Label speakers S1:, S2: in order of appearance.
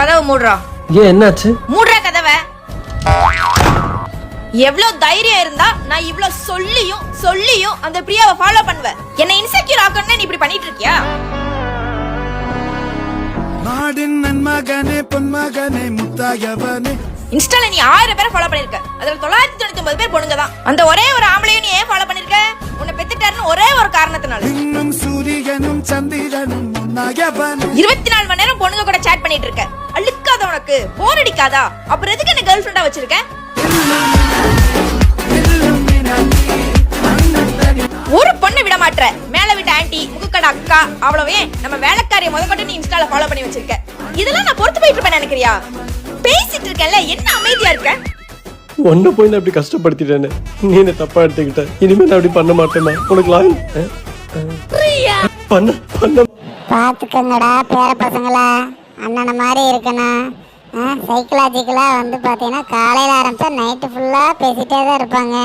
S1: கதவை மூடுறா.
S2: ஏன் என்னாச்சு?
S1: மூடுற கதவை. எவ்வளவு தைரியம் இருந்தா நான் இவ்ளோ சொல்லியும் சொல்லியும் அந்த பிரியாவை ஃபாலோ பண்ணுவேன். என்ன இன்செக்யூர் ஆக்கணும்னு நீ இப்படி பண்ணிட்டு இருக்கியா
S3: நாடின் நன்மகனே பொன்மகனே முத்தாயவனே.
S1: இன்ஸ்டால நீ ஆயிரம் பேரை ஃபாலோ பண்ணிருக்க. அதுல தொள்ளாயிரத்தி தொண்ணூத்தி ஒன்பது பேர் பொண்ணுங்க தான். அந்த ஒரே ஒரு ஆம்பளையும் நீ ஏன் ஃபாலோ பண்ணிருக்க? உன்னை பெத்துட்டாருன்னு ஒரே ஒரு காரணத்தினால.
S3: இன்னும் சூரியனும் சந்திரனும்
S1: இருபத்தி நாலு மணி நேரம் பொண்ணுங்க போர் அடிக்காதா? அப்புறம் எதுக்கு என்ன கேர்ள் ஃபிரெண்டா வச்சிருக்க? ஒரு பொண்ணு விட மாட்ற. மேல விட்ட ஆன்ட்டி முகக்கட அக்கா அவ்வளவே. நம்ம வேலைக்காரிய முதற்கொண்டு நீ இன்ஸ்டால ஃபாலோ பண்ணி வச்சிருக்க. இதெல்லாம் நான் பொறுத்து போயிட்டு இருப்பேன் நினைக்கிறியா? பேசிட்டு இருக்கேன்ல என்ன அமைதியா இருக்க?
S2: ஒன்ன போய் நான் இப்படி கஷ்டப்படுத்திட்டேன்னு நீ என்ன தப்பா எடுத்துக்கிட்ட. இனிமே நான் அப்படி பண்ண மாட்டேமா உனக்கு லாய் பண்ண பண்ண.
S4: பார்த்துக்கங்கடா பேர பசங்களா. அண்ணனை மாதிரி இருக்கணும். சைக்கலாஜிக்கலாக வந்து பார்த்தீங்கன்னா காலையில் ஆரம்பித்தா நைட்டு ஃபுல்லாக பேசிகிட்டே தான் இருப்பாங்க.